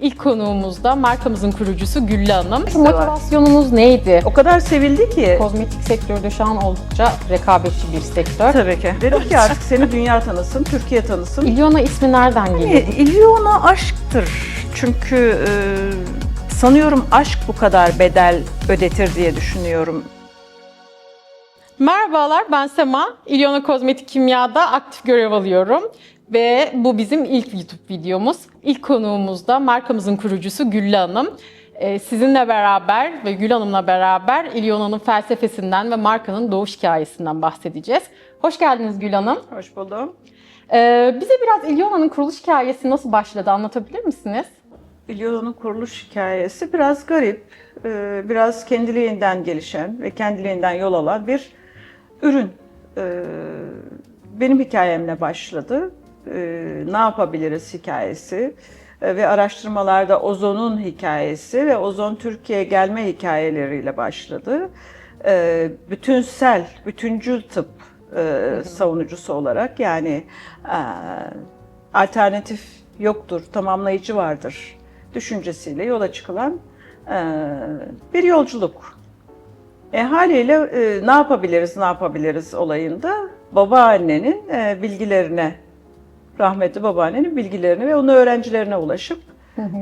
İlk konuğumuz da markamızın kurucusu Güllü Hanım. Merhaba. Motivasyonunuz neydi? O kadar sevildi ki. Kozmetik sektörde şu an oldukça rekabetçi bir sektör. Tabii ki. Dedim ki artık seni dünya tanısın, Türkiye tanısın. İlyona ismi nereden geliyor? E, İlyona aşktır. Çünkü e, sanıyorum aşk bu kadar bedel ödetir diye düşünüyorum. Merhabalar ben Sema. İlyona Kozmetik Kimya'da aktif görev alıyorum. Ve bu bizim ilk YouTube videomuz. İlk konuğumuz da markamızın kurucusu Güllü Hanım. Ee, Sizinle beraber ve Gül Hanım'la beraber İlyona'nın felsefesinden ve markanın doğuş hikayesinden bahsedeceğiz. Hoş geldiniz Gül Hanım. Hoş buldum. Ee, bize biraz İlyona'nın kuruluş hikayesi nasıl başladı anlatabilir misiniz? İlyona'nın kuruluş hikayesi biraz garip, e, biraz kendiliğinden gelişen ve kendiliğinden yol alan bir ürün. E, Benim hikayemle başladı. E, Ne yapabiliriz hikayesi E, ve araştırmalarda ozonun hikayesi ve ozon Türkiye'ye gelme hikayeleriyle başladı. E, Bütünsel, bütüncül tıp savunucusu olarak yani alternatif yoktur, tamamlayıcı vardır düşüncesiyle yola çıkılan bir yolculuk. E, haliyle e, ne yapabiliriz, ne yapabiliriz olayında babaannenin e, bilgilerine, rahmetli babaannenin bilgilerine ve onun öğrencilerine ulaşıp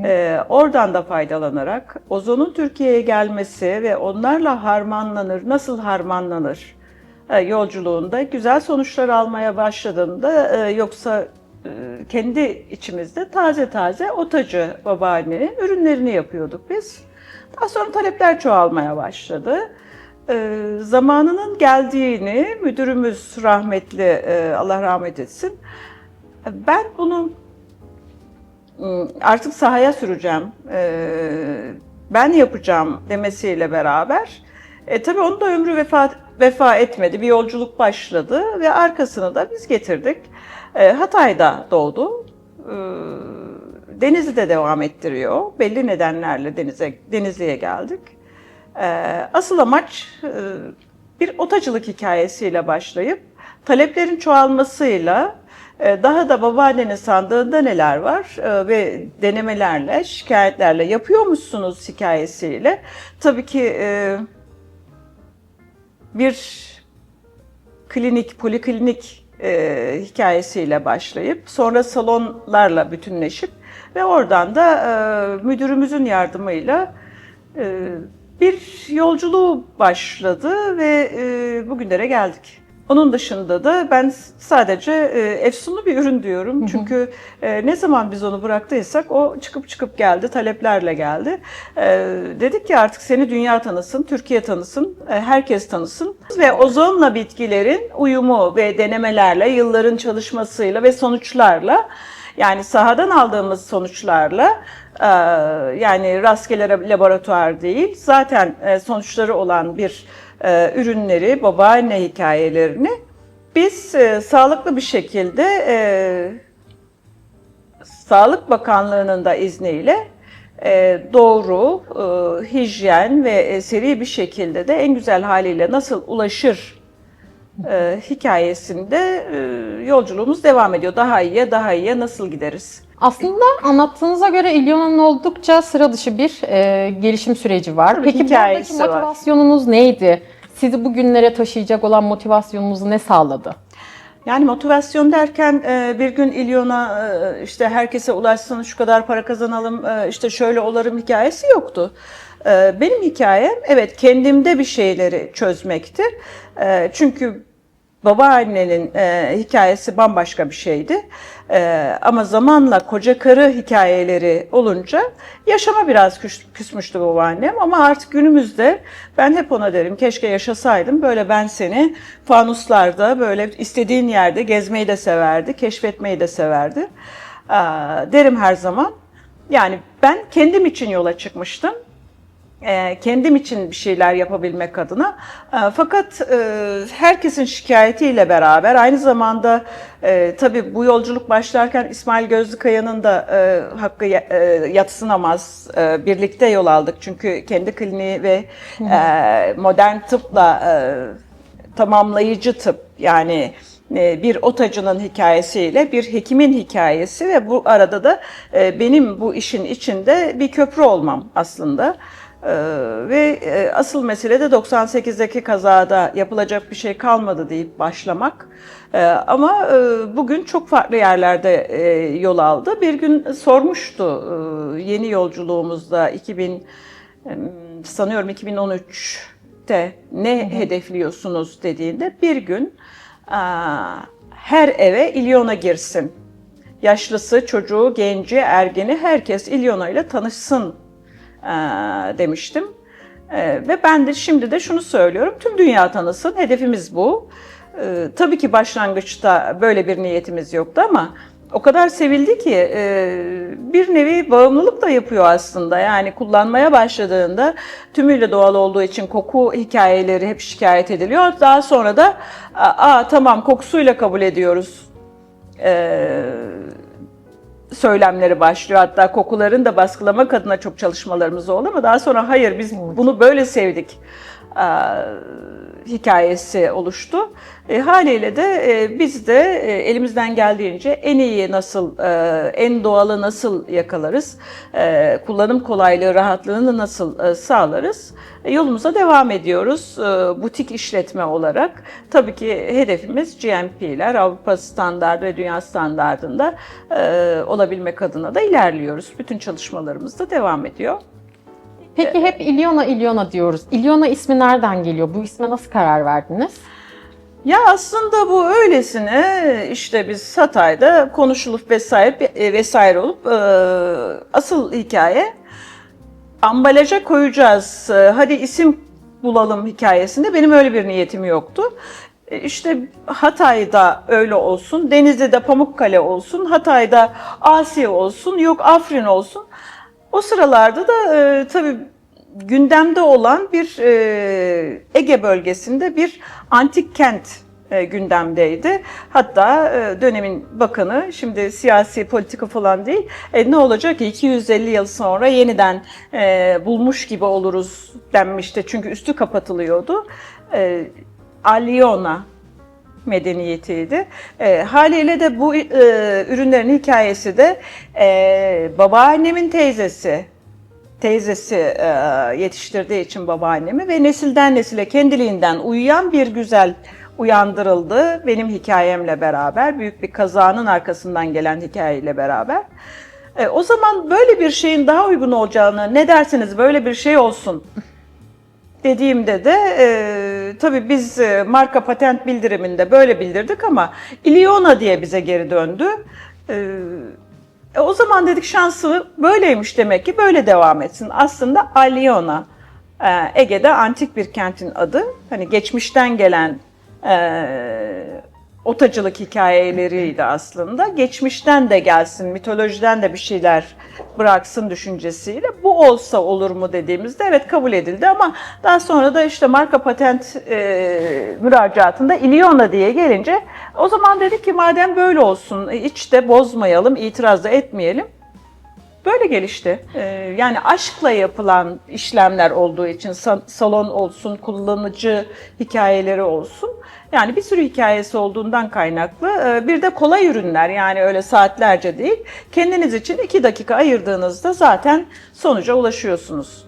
e, oradan da faydalanarak ozonun Türkiye'ye gelmesi ve onlarla harmanlanır, nasıl harmanlanır e, yolculuğunda güzel sonuçlar almaya başladığında e, yoksa e, kendi içimizde taze taze otacı babaannenin ürünlerini yapıyorduk biz. Daha sonra talepler çoğalmaya başladı. E, zamanının geldiğini müdürümüz rahmetli e, Allah rahmet etsin. Ben bunu ım, artık sahaya süreceğim, e, ben yapacağım demesiyle beraber e, tabii onun da ömrü vefa, vefa etmedi. Bir yolculuk başladı ve arkasını da biz getirdik. E, Hatay'da doğdu. E, Denizli'de devam ettiriyor. Belli nedenlerle denize Denizli'ye geldik. E, asıl amaç e, bir otacılık hikayesiyle başlayıp taleplerin çoğalmasıyla daha da babaannenin sandığında neler var e, ve denemelerle, şikayetlerle yapıyormuşsunuz hikayesiyle tabii ki e, bir klinik, poliklinik e, hikayesiyle başlayıp sonra salonlarla bütünleşip ve oradan da e, müdürümüzün yardımıyla bir yolculuğu başladı ve bugünlere geldik. Onun dışında da ben sadece e, efsunlu bir ürün diyorum. Çünkü e, ne zaman biz onu bıraktıysak o çıkıp çıkıp geldi, taleplerle geldi. E, dedik ki artık seni dünya tanısın, Türkiye tanısın, e, herkes tanısın. Ve ozonla bitkilerin uyumu ve denemelerle, yılların çalışmasıyla ve sonuçlarla yani sahadan aldığımız sonuçlarla e, yani rastgele laboratuvar değil zaten e, sonuçları olan bir e, ürünleri, babaanne hikayelerini biz e, sağlıklı bir şekilde e, Sağlık Bakanlığı'nın da izniyle e, doğru, hijyen ve seri bir şekilde de en güzel haliyle nasıl ulaşır e, hikayesinde e, yolculuğumuz devam ediyor. Daha iyiye, daha iyiye nasıl gideriz? Aslında anlattığınıza göre İlyona'nın oldukça sıra dışı bir e, gelişim süreci var. Tabii Peki buradaki hikayesi var. motivasyonunuz neydi? Sizi bugünlere taşıyacak olan motivasyonunuzu ne sağladı? Yani motivasyon derken e, bir gün İlyon'a e, işte herkese ulaşsın, şu kadar para kazanalım, e, işte şöyle olarım hikayesi yoktu. Benim hikayem evet kendimde bir şeyleri çözmekti. E, Çünkü babaannenin e, hikayesi bambaşka bir şeydi. E, ama zamanla koca karı hikayeleri olunca yaşama biraz küs, küsmüştü babaannem. Ama artık günümüzde ben hep ona derim keşke yaşasaydım. Böyle ben seni fanuslarda böyle istediğin yerde gezmeyi de severdi, keşfetmeyi de severdi. E, derim her zaman. Yani ben kendim için yola çıkmıştım kendim için bir şeyler yapabilmek adına. E, fakat e, herkesin şikayetiyle beraber aynı zamanda e, tabii bu yolculuk başlarken İsmail Gözlükaya'nın da e, hakkı ya- yatsınamaz. Birlikte yol aldık çünkü kendi kliniği ve modern tıpla tamamlayıcı tıp yani bir otacının hikayesiyle bir hekimin hikayesi ve bu arada da benim bu işin içinde bir köprü olmam aslında. E, Ve e, asıl mesele de 98'deki kazada yapılacak bir şey kalmadı deyip başlamak. E, Ama e, bugün çok farklı yerlerde e, yol aldı. Bir gün sormuştu yeni yolculuğumuzda 2000 em, sanıyorum 2013'te ne hedefliyorsunuz dediğinde bir gün her eve İlyona girsin. Yaşlısı, çocuğu, genci, ergeni herkes İlyona ile tanışsın demiştim. Ee, ve ben de şimdi de şunu söylüyorum. Tüm dünya tanısın. Hedefimiz bu. Ee, tabii ki başlangıçta böyle bir niyetimiz yoktu ama o kadar sevildi ki e, bir nevi bağımlılık da yapıyor aslında. Yani kullanmaya başladığında tümüyle doğal olduğu için koku hikayeleri hep şikayet ediliyor. Daha sonra da aa tamam kokusuyla kabul ediyoruz söylemleri başlıyor. Hatta kokuların da baskılamak adına çok çalışmalarımız oldu ama daha sonra hayır biz bunu böyle sevdik hikayesi oluştu. E, haliyle de e, biz de e, elimizden geldiğince en iyi nasıl, e, en doğalı nasıl yakalarız, e, kullanım kolaylığı, rahatlığını nasıl e, sağlarız, e, yolumuza devam ediyoruz e, butik işletme olarak. Tabii ki hedefimiz GMP'ler, Avrupa standardı ve dünya standartında e, olabilmek adına da ilerliyoruz. Bütün çalışmalarımız da devam ediyor. Peki hep İlyona İlyona diyoruz. İlyona ismi nereden geliyor? Bu isme nasıl karar verdiniz? Ya aslında bu öylesine işte biz Hatay'da konuşulup vesaire e, vesaire olup e, asıl hikaye ambalaja koyacağız. e, Hadi isim bulalım hikayesinde benim öyle bir niyetim yoktu. İşte Hatay'da öyle olsun, Denizli'de Pamukkale olsun, Hatay'da Asya olsun, yok Afrin olsun. O sıralarda da e, tabii gündemde olan bir e, Ege bölgesinde bir antik kent e, gündemdeydi. Hatta e, dönemin bakanı, şimdi siyasi politika falan değil, e, ne olacak ki 250 yıl sonra yeniden e, bulmuş gibi oluruz denmişti. Çünkü üstü kapatılıyordu. E, Aliona medeniyetiydi. E, haliyle de bu e, ürünlerin hikayesi de e, babaannemin teyzesi, teyzesi e, yetiştirdiği için babaannemi ve nesilden nesile kendiliğinden uyuyan bir güzel uyandırıldı benim hikayemle beraber, büyük bir kazanın arkasından gelen hikayeyle beraber. E, o zaman böyle bir şeyin daha uygun olacağını, ne dersiniz böyle bir şey olsun dediğimde de e, tabii biz e, marka patent bildiriminde böyle bildirdik ama İlyona diye bize geri döndü. E, e, o zaman dedik şansı böyleymiş demek ki böyle devam etsin. Aslında Aliona e, Ege'de antik bir kentin adı. Hani geçmişten gelen e, otacılık hikayeleriydi aslında. Geçmişten de gelsin, mitolojiden de bir şeyler bıraksın düşüncesiyle. Bu olsa olur mu dediğimizde evet kabul edildi ama daha sonra da işte marka patent e, müracaatında İlyona diye gelince o zaman dedik ki madem böyle olsun hiç de bozmayalım, itiraz da etmeyelim. Böyle gelişti. Ee, yani aşkla yapılan işlemler olduğu için sa- salon olsun, kullanıcı hikayeleri olsun. Yani bir sürü hikayesi olduğundan kaynaklı. Ee, Bir de kolay ürünler yani öyle saatlerce değil. Kendiniz için iki dakika ayırdığınızda zaten sonuca ulaşıyorsunuz.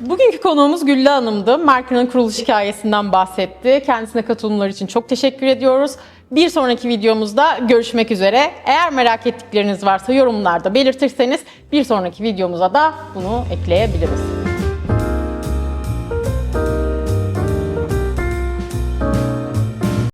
Bugünkü konuğumuz Güllü Hanım'dı. Markanın kuruluş hikayesinden bahsetti. Kendisine katılımlar için çok teşekkür ediyoruz. Bir sonraki videomuzda görüşmek üzere. Eğer merak ettikleriniz varsa yorumlarda belirtirseniz bir sonraki videomuza da bunu ekleyebiliriz.